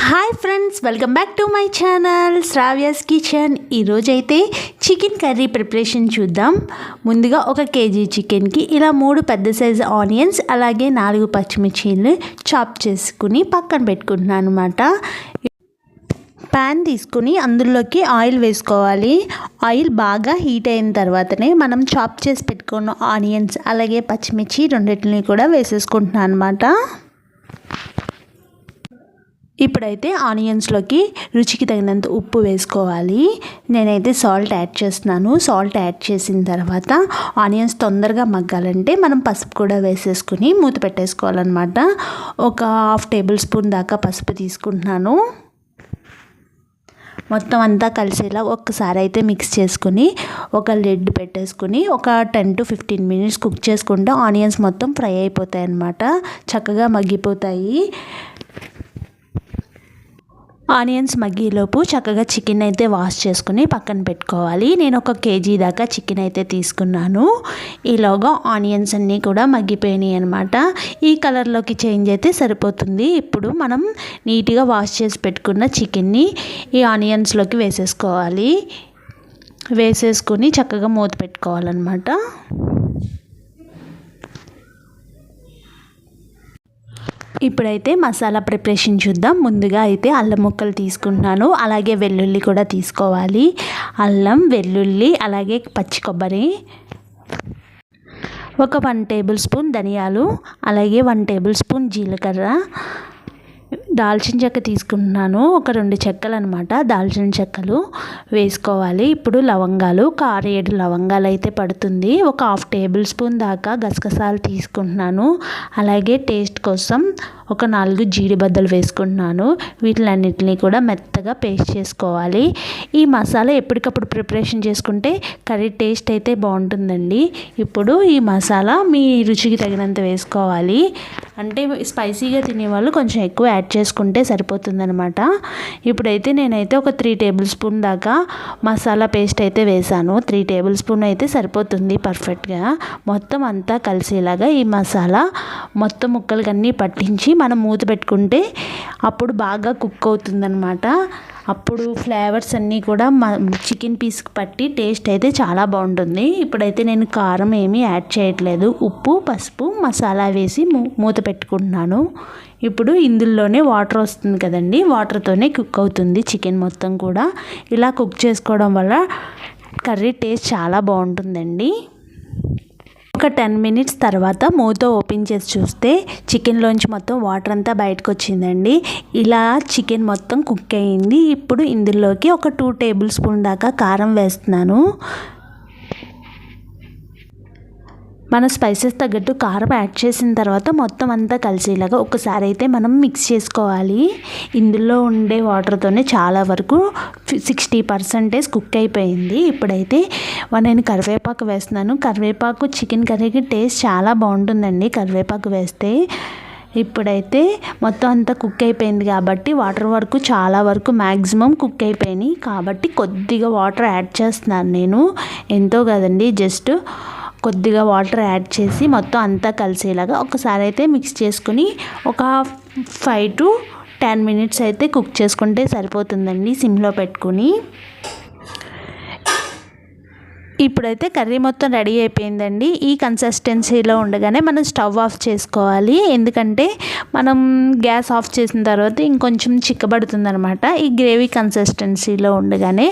Hi friends welcome back to my channel Shravya's kitchen ఈరోజైతే chicken curry preparation చూద్దాం. ముందుగా ఒక కేజీ చికెన్కి ఇలా మూడు పెద్ద సైజు ఆనియన్స్ అలాగే నాలుగు పచ్చిమిర్చీలు చాప్ చేసుకుని పక్కన పెట్టుకుంటున్నాను అనమాట ప్యాన్ తీసుకుని అందులోకి ఆయిల్ వేసుకోవాలి. ఆయిల్ బాగా హీట్ అయిన తర్వాతనే మనం చాప్ చేసి పెట్టుకున్న ఆనియన్స్ అలాగే పచ్చిమిర్చి రెండింటిని కూడా వేసేసుకుంటున్నాను అనమాట ఇప్పుడైతే ఆనియన్స్లోకి రుచికి తగినంత ఉప్పు వేసుకోవాలి. నేనైతే సాల్ట్ యాడ్ చేస్తున్నాను. సాల్ట్ యాడ్ చేసిన తర్వాత ఆనియన్స్ తొందరగా మగ్గాలంటే మనం పసుపు కూడా వేసేసుకుని మూత పెట్టేసుకోవాలన్నమాట. ఒక హాఫ్ టేబుల్ స్పూన్ దాకా పసుపు తీసుకుంటున్నాను. మొత్తం అంతా కలిసేలా ఒక్కసారి అయితే మిక్స్ చేసుకుని ఒక లిడ్ పెట్టేసుకుని ఒక ten to fifteen minutes cook చేసుకుంటే ఆనియన్స్ మొత్తం ఫ్రై అయిపోతాయి అన్నమాట చక్కగా మగ్గిపోతాయి. ఆనియన్స్ మగ్గిలోపు చక్కగా చికెన్ అయితే వాష్ చేసుకుని పక్కన పెట్టుకోవాలి. నేను ఒక కేజీ దాకా చికెన్ అయితే తీసుకున్నాను. ఈలోగా ఆనియన్స్ అన్నీ కూడా మగ్గిపోయినాయి అనమాట ఈ కలర్లోకి చేంజ్ అయితే సరిపోతుంది. ఇప్పుడు మనం నీట్గా వాష్ చేసి పెట్టుకున్న చికెన్ని ఈ ఆనియన్స్లోకి వేసేసుకోవాలి. వేసేసుకొని చక్కగా మూత పెట్టుకోవాలన్నమాట. ఇప్పుడైతే మసాలా ప్రిపరేషన్ చూద్దాం. ముందుగా అయితే అల్లం ముక్కలు తీసుకుంటున్నాను. అలాగే వెల్లుల్లి కూడా తీసుకోవాలి. అల్లం వెల్లుల్లి అలాగే పచ్చి కొబ్బరి. ఒక వన్ టేబుల్ స్పూన్ ధనియాలు. అలాగే వన్ టేబుల్ స్పూన్ జీలకర్ర. దాల్చిన చెక్క తీసుకుంటున్నాను. ఒక రెండు చెక్కలు అనమాట దాల్చిన చెక్కలు వేసుకోవాలి. ఇప్పుడు లవంగాలు కార ఏడు లవంగాలు అయితే పడుతుంది. ఒక హాఫ్ టేబుల్ స్పూన్ దాకా గసగసాలు తీసుకుంటున్నాను. అలాగే టేస్ట్ కోసం ఒక నాలుగు జీడిబద్దలు వేసుకుంటున్నాను. వీటిలన్నిటిని కూడా మెత్తగా పేస్ట్ చేసుకోవాలి. ఈ మసాలా ఎప్పటికప్పుడు ప్రిపరేషన్ చేసుకుంటే కర్రీ టేస్ట్ అయితే బాగుంటుందండి. ఇప్పుడు ఈ మసాలా మీ రుచికి తగినంత వేసుకోవాలి. అంటే స్పైసీగా తినేవాళ్ళు కొంచెం ఎక్కువ యాడ్ వేసుకుంటే సరిపోతుందనమాట ఇప్పుడైతే నేనైతే ఒక త్రీ టేబుల్ స్పూన్ దాకా మసాలా పేస్ట్ అయితే వేసాను. త్రీ టేబుల్ స్పూన్ అయితే సరిపోతుంది పర్ఫెక్ట్గా. మొత్తం అంతా కలిసేలాగా ఈ మసాలా మొత్తం ముక్కలకన్నీ పట్టించి మనం మూత పెట్టుకుంటే అప్పుడు బాగా కుక్ అవుతుందనమాట అప్పుడు ఫ్లేవర్స్ అన్నీ కూడా చికెన్ పీస్కి పట్టి టేస్ట్ అయితే చాలా బాగుంటుంది. ఇప్పుడైతే నేను కారం ఏమీ యాడ్ చేయట్లేదు. ఉప్పు పసుపు మసాలా వేసి మూత పెట్టుకుంటున్నాను. ఇప్పుడు ఇందులోనే వాటర్ వస్తుంది కదండి. వాటర్తోనే కుక్ అవుతుంది చికెన్ మొత్తం కూడా. ఇలా కుక్ చేసుకోవడం వల్ల కర్రీ టేస్ట్ చాలా బాగుంటుందండి. ఒక టెన్ మినిట్స్ తర్వాత మూత ఓపెన్ చేసి చూస్తే చికెన్లోంచి మొత్తం వాటర్ అంతా బయటకు వచ్చిందండి ఇలా చికెన్ మొత్తం కుక్ అయ్యింది. ఇప్పుడు ఇందులోకి ఒక టూ టేబుల్ స్పూన్ దాకా కారం వేస్తున్నాను. మన స్పైసెస్ తగ్గట్టు కారం యాడ్ చేసిన తర్వాత మొత్తం అంతా కలిసేలాగా ఒకసారి అయితే మనం మిక్స్ చేసుకోవాలి. ఇందులో ఉండే వాటర్తోనే చాలా వరకు సిక్స్టీ పర్సెంటేజ్ కుక్ అయిపోయింది. ఇప్పుడైతే నేను కరివేపాకు వేస్తున్నాను. కరివేపాకు చికెన్ కర్రీకి టేస్ట్ చాలా బాగుంటుందండి కరివేపాకు వేస్తే. ఇప్పుడైతే మొత్తం అంతా కుక్ అయిపోయింది కాబట్టి వాటర్ వరకు చాలా వరకు మ్యాక్సిమం కుక్ అయిపోయినాయి. కాబట్టి కొద్దిగా వాటర్ యాడ్ చేస్తున్నాను నేను. ఎంతో కదండి జస్ట్ కొద్దిగా వాటర్ యాడ్ చేసి మొత్తం అంతా కలిసేలాగా ఒకసారి అయితే మిక్స్ చేసుకుని ఒక ఫైవ్ టు టెన్ మినిట్స్ అయితే కుక్ చేసుకుంటే సరిపోతుందండి సిమ్లో పెట్టుకుని. ఇప్పుడైతే కర్రీ మొత్తం రెడీ అయిపోయిందండి. ఈ కన్సిస్టెన్సీలో ఉండగానే మనం స్టవ్ ఆఫ్ చేసుకోవాలి. ఎందుకంటే మనం గ్యాస్ ఆఫ్ చేసిన తర్వాత ఇంకొంచెం చిక్కబడుతుంది అనమాట ఈ గ్రేవీ కన్సిస్టెన్సీలో ఉండగానే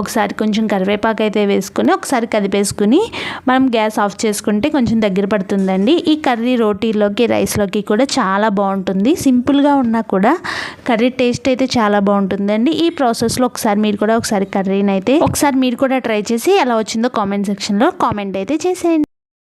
ఒకసారి కొంచెం కరివేపాకు అయితే వేసుకొని ఒకసారి కదిపేసుకుని మనం గ్యాస్ ఆఫ్ చేసుకుంటే కొంచెం దగ్గర పడుతుందండి. ఈ కర్రీ రోటీలోకి రైస్లోకి కూడా చాలా బాగుంటుంది. సింపుల్గా ఉన్నా కూడా కర్రీ టేస్ట్ అయితే చాలా బాగుంటుందండి. ఈ ప్రాసెస్లో ఒకసారి మీరు కూడా ఒకసారి కర్రీని అయితే ఒకసారి మీరు కూడా ట్రై చేసి ఎలా వచ్చిందో కామెంట్ సెక్షన్లో కామెంట్ అయితే చేసేయండి.